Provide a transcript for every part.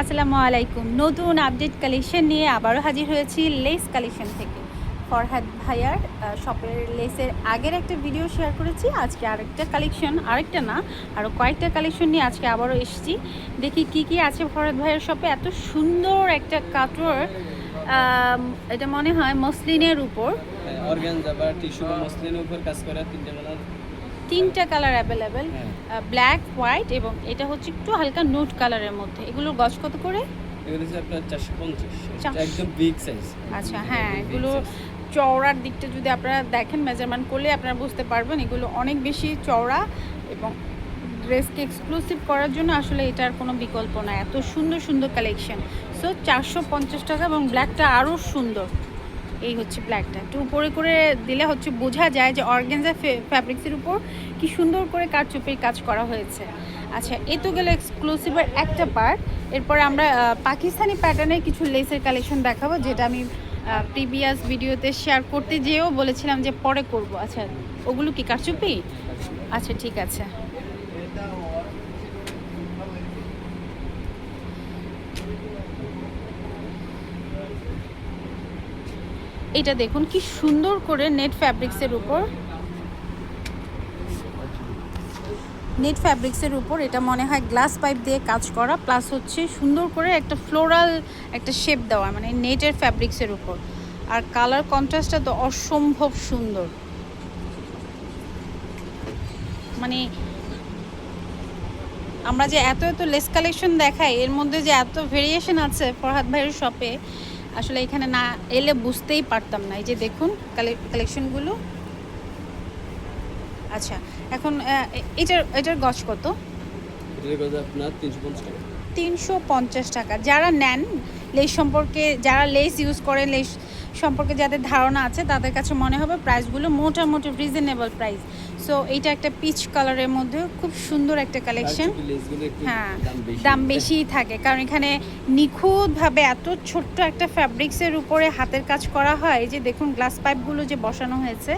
আসসালামু আলাইকুম। নতুন আপডেট কালেকশন নিয়ে আবারও হাজির হয়েছি লেস কালেকশন থেকে। ফরহাদ ভাইয়ার শপের লেসের আগের একটা ভিডিও শেয়ার করেছি, আজকে আরেকটা কালেকশন আরেকটা না আরও কয়েকটা কালেকশন নিয়ে আজকে আবারও এসেছি। দেখি কি কি আছে ফরহাদ ভাইয়ার শপে এত সুন্দর একটা কাটোর এটা মনে হয় মসলিনের উপর। কালার তিনটা কালার অ্যাভেলেবেল ব্ল্যাক হোয়াইট এবং এটা হচ্ছে একটু হালকা নোট কালারের মধ্যে। এগুলোর গজ কত করে? আচ্ছা হ্যাঁ এগুলো চওড়ার দিকটা যদি আপনারা দেখেন মেজারমেন্ট করলে আপনারা বুঝতে পারবেন এগুলো অনেক বেশি চওড়া এবং ড্রেসকে এক্সক্লুসিভ করার জন্য আসলে এটার কোনো বিকল্প না এত সুন্দর সুন্দর কালেকশন সো চারশো পঞ্চাশ টাকা এবং ব্ল্যাকটা আরও সুন্দর। এই হচ্ছে ব্ল্যাকটা একটু উপরে করে দিলে হচ্ছে বোঝা যায় যে অর্গেনজা ফ্যাব্রিক্সের উপর কি সুন্দর করে কারচুপির কাজ করা হয়েছে। আচ্ছা এ তো গেলে এক্সক্লুসিভের একটা পার্ট এরপরে আমরা পাকিস্তানি প্যাটার্নের কিছু লেসের কালেকশন দেখাবো, যেটা আমি প্রিভিয়াস ভিডিওতে শেয়ার করতে যেয়েও বলেছিলাম যে পরে করব। আচ্ছা ওগুলো কি কারচুপি? আচ্ছা ঠিক আছে। এটা দেখুন, কি সুন্দর করে নেট ফ্যাব্রিক্সের উপর। নেট ফ্যাব্রিক্সের উপর এটা মনে হয় গ্লাস পাইপ দিয়ে কাজ করা প্লাস হচ্ছে সুন্দর করে একটা ফ্লোরাল একটা শেপ দেওয়া মানে নেটের ফ্যাব্রিক্সের উপর। আর কালার কন্ট্রাস্টটা তো অসম্ভব সুন্দর। মানে আমরা যে এত এত লেস কালেকশন দেখাই, এর মধ্যে যে এত ভেরিয়েশন আছে ফরহাদ ভাইয়ের শপে আসলে এখানে না এলে বুঝতেই পারতাম না। এই যে দেখুন কালেকশনগুলো। আচ্ছা এখন এটার এটার গছ কত? এগুলো তিনশো পঞ্চাশ টাকা। তিনশো পঞ্চাশ টাকা। যারা নেন লেস সম্পর্কে যারা লেস ইউজ করেন লেস সম্পর্কে যাদের ধারণা আছে তাদের কাছে মনে হবে প্রাইসগুলো মোটামুটি রিজনেবল প্রাইস সো এইটা একটা পিচ কালারের মধ্যে খুব সুন্দর একটা কালেকশন হ্যাঁ দাম বেশি। বেশিই থাকে। কারণ এখানে নিখুঁতভাবে এত ছোট্ট একটা ফ্যাব্রিক্সের উপরে হাতের কাজ করা হয়। যে দেখুন গ্লাস পাইপগুলো যে বসানো হয়েছে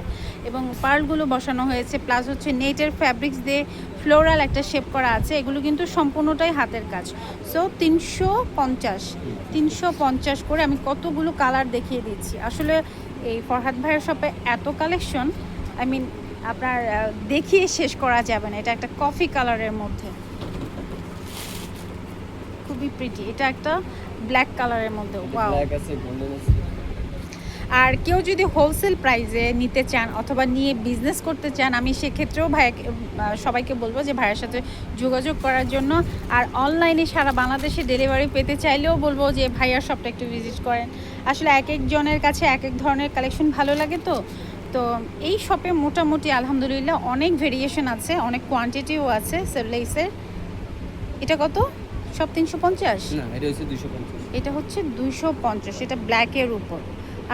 এবং পার্লগুলো বসানো হয়েছে প্লাস হচ্ছে নেটের ফ্যাব্রিক্স দিয়ে ফ্লোরাল একটা শেপ করা আছে। এগুলো কিন্তু সম্পূর্ণটাই হাতের কাজ। সো তিনশো পঞ্চাশ তিনশো পঞ্চাশ করে আমি কতগুলো কালার দেখিয়ে দিচ্ছি। আসলে এই ফরহাদ ভাইয়ের শপে এত কালেকশন আই মিন আপনার দেখিয়ে শেষ করা যাবে না। এটা একটা কফি কালারের মধ্যে। খুবই প্রিটি এটা একটা ব্ল্যাক কালারের মধ্যে। ওয়াও আর কেউ যদি হোলসেল প্রাইসে নিতে চান অথবা নিয়ে বিজনেস করতে চান আমি সেক্ষেত্রেও ভাই সবাইকে বলব যে ভাইয়ের সাথে যোগাযোগ করার জন্য। আর অনলাইনে সারা বাংলাদেশে ডেলিভারি পেতে চাইলেও বলব যে ভাইয়ার শপটা একটু ভিজিট করেন। আসলে এক একজনের কাছে এক এক ধরনের কালেকশন ভালো লাগে তো। তো এই শপে মোটামুটি আলহামদুলিল্লাহ অনেক ভেরিয়েশন আছে অনেক কোয়ান্টিটিও আছে লেসের এটা কত? সব তিনশো পঞ্চাশ? এটা হচ্ছে দুইশো পঞ্চাশ। এটা ব্ল্যাকের উপর।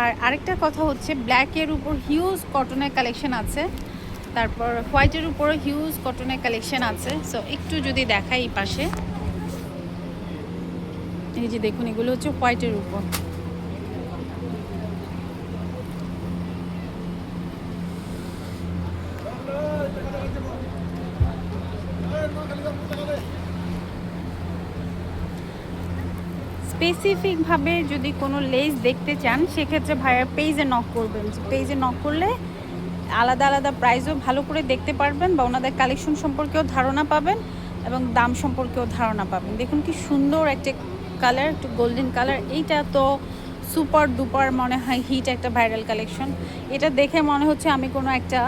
আর আরেকটা কথা হচ্ছে ব্ল্যাকের উপর হিউজ কটনের কালেকশন আছে। তারপর হোয়াইটের উপরও হিউজ কটনের কালেকশন আছে। সো একটু যদি দেখাই পাশে। এই যে দেখুন এগুলো হচ্ছে হোয়াইটের উপর। স্পেসিফিকভাবে যদি কোনো লেস দেখতে চান, সেক্ষেত্রে ভাইয়ার পেজে নক করবেন। পেজে নক করলে আলাদা আলাদা প্রাইসও ভালো করে দেখতে পারবেন বা ওনাদের কালেকশন সম্পর্কেও ধারণা পাবেন এবং দাম সম্পর্কেও ধারণা পাবেন। দেখুন কি সুন্দর একটা কালার একটু গোল্ডেন কালার এইটা তো সুপার ডুপার মনে হয় হিট একটা ভাইরাল কালেকশন এটা দেখে মনে হচ্ছে আমি কোনো একটা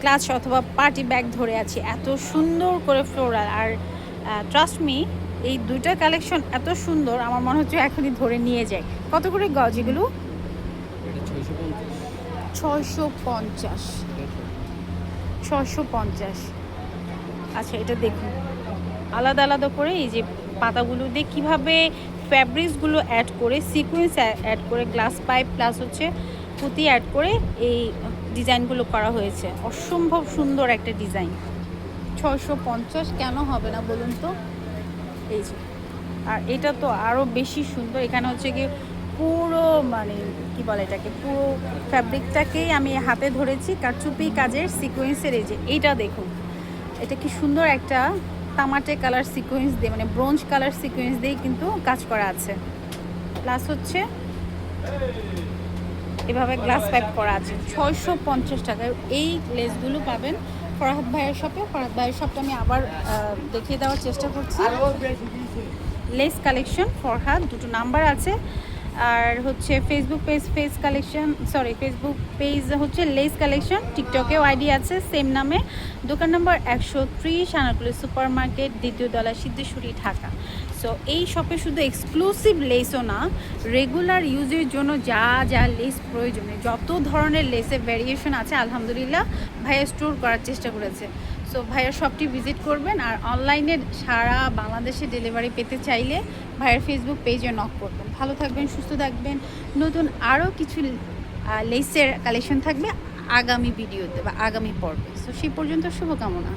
ক্লাচ অথবা পার্টি ব্যাগ ধরে আছি। এত সুন্দর করে ফ্লোরাল আর ট্রাস্ট মি এই দুইটা কালেকশন এত সুন্দর আমার মনে হচ্ছে এখনই ধরে নিয়ে যাই। কত করে গজ এগুলো? ছয়শো পঞ্চাশ। ছশো পঞ্চাশ। আচ্ছা এটা দেখুন। আলাদা আলাদা করে এই যে পাতাগুলো দিয়ে কীভাবে ফ্যাব্রিক্সগুলো অ্যাড করে সিকুয়েন্স অ্যাড করে গ্লাস পাইপ প্লাস হচ্ছে পুঁতি অ্যাড করে এই ডিজাইনগুলো করা হয়েছে। অসম্ভব সুন্দর একটা ডিজাইন ছয়শো পঞ্চাশ কেন হবে না বলুন তো? এই যে, আর এটা তো আরও বেশি সুন্দর। এখানে হচ্ছে কি পুরো মানে কি বলে এটাকে, পুরো ফ্যাব্রিকটাকেই আমি হাতে ধরেছি কারচুপি কাজের সিকোয়েন্সের এই যে, এইটা দেখুন। এটা কি সুন্দর একটা তামাটে কালার সিকোয়েন্স দিয়ে মানে ব্রোঞ্জ কালার সিকোয়েন্স দিয়ে কিন্তু কাজ করা আছে। প্লাস হচ্ছে এভাবে গ্লাস প্যাক করা আছে। ছয়শো পঞ্চাশ টাকায় এই লেসগুলো পাবেন। ফরহাদ ভাইয়ের শপে ফরহাদ ভাইয়ের শপটা আমি আবার দেখিয়ে দেওয়ার চেষ্টা করছি। লেস কালেকশন ফরহাদ, দুটো নাম্বার আছে। আর হচ্ছে Facebook page face collection sorry Facebook page হচ্ছে লেস কালেকশন টিকটকেও আইডি আছে সেম নামে। দোকান নম্বর একশো ত্রিশ, আনারকুলি সুপার মার্কেট দ্বিতীয় দলা সিদ্ধেশ্বরী, ঢাকা। সো এই শপে শুধু এক্সক্লুসিভ লেসও না রেগুলার ইউজের জন্য যা যা লেস প্রয়োজনে যত ধরনের লেসের ভ্যারিয়েশন আছে, আলহামদুলিল্লাহ ভাইয়া স্টোর করার চেষ্টা করেছে। সো ভাইয়ার শপটি ভিজিট করবেন আর অনলাইনে সারা বাংলাদেশে ডেলিভারি পেতে চাইলে ভাইয়ের ফেসবুক পেজে নক করবেন। ভালো থাকবেন, সুস্থ থাকবেন। নতুন আরও কিছু লেসের কালেকশন থাকবে আগামী ভিডিওতে বা আগামী পর্বে। সো সেই পর্যন্ত শুভকামনা।